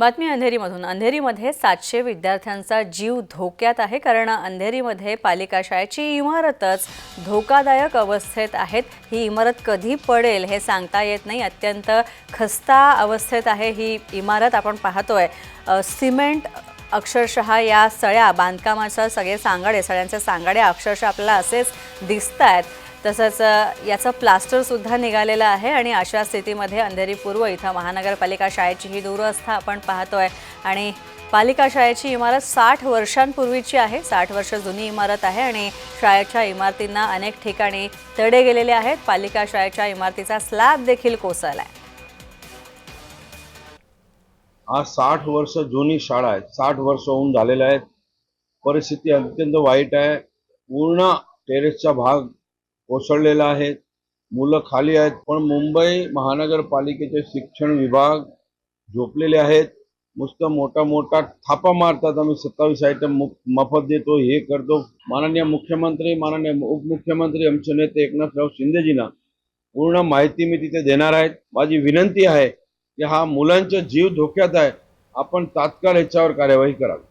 बातमी अंधेरीमधून. अंधेरीमध्ये सातशे विद्यार्थ्यांचा जीव धोक्यात आहे कारण अंधेरीमध्ये पालिका शाळेची इमारतच धोकादायक अवस्थेत आहेत. ही इमारत कधी पडेल हे सांगता येत नाही. अत्यंत खस्ता अवस्थेत आहे ही इमारत आपण पाहतोय. सिमेंट अक्षरशः या सळ्या बांधकामाच्या सगळे सांगाडे सळ्यांचे सांगाडे अक्षरशः आपल्याला असेच दिसत आहेत तसंच याचं प्लास्टरसुद्धा निघालेलं आहे आणि अशा स्थितीमध्ये अंधेरी पूर्व इथं महानगरपालिका शाळेची ही दूरवस्था आपण पाहतोय. आणि पालिका शाळेची इमारत साठ वर्षांपूर्वीची आहे. साठ वर्ष जुनी इमारत आहे आणि शाळेच्या इमारतींना अनेक ठिकाणी तडे गेलेले आहेत. पालिका शाळेच्या इमारतीचा स्लॅब देखील कोसळला आहे आज साठ वर्ष जुनी शाळा आहे साठ वर्ष होऊन झालेल्या आहेत. परिस्थिती अत्यंत वाईट आहे. पूर्ण टेरेसचा भाग कोसळलेला आहे. मुलं खाली आहेत पण मुंबई महानगरपालिकेचे शिक्षण विभाग झोपलेले आहेत. नुसतं मोठा मोठा थापा मारतात आम्ही सत्तावीस आयटम मु- मोफत देतो हे करतो. माननीय मुख्यमंत्री माननीय उपमुख्यमंत्री आमचे नेते एकनाथराव शिंदेजींना पूर्ण माहिती मी तिथे देणार आहेत. माझी विनंती आहे की हा मुलांचा जीव धोक्यात आहे. आपण तात्काळ याच्यावर कार्यवाही करावी.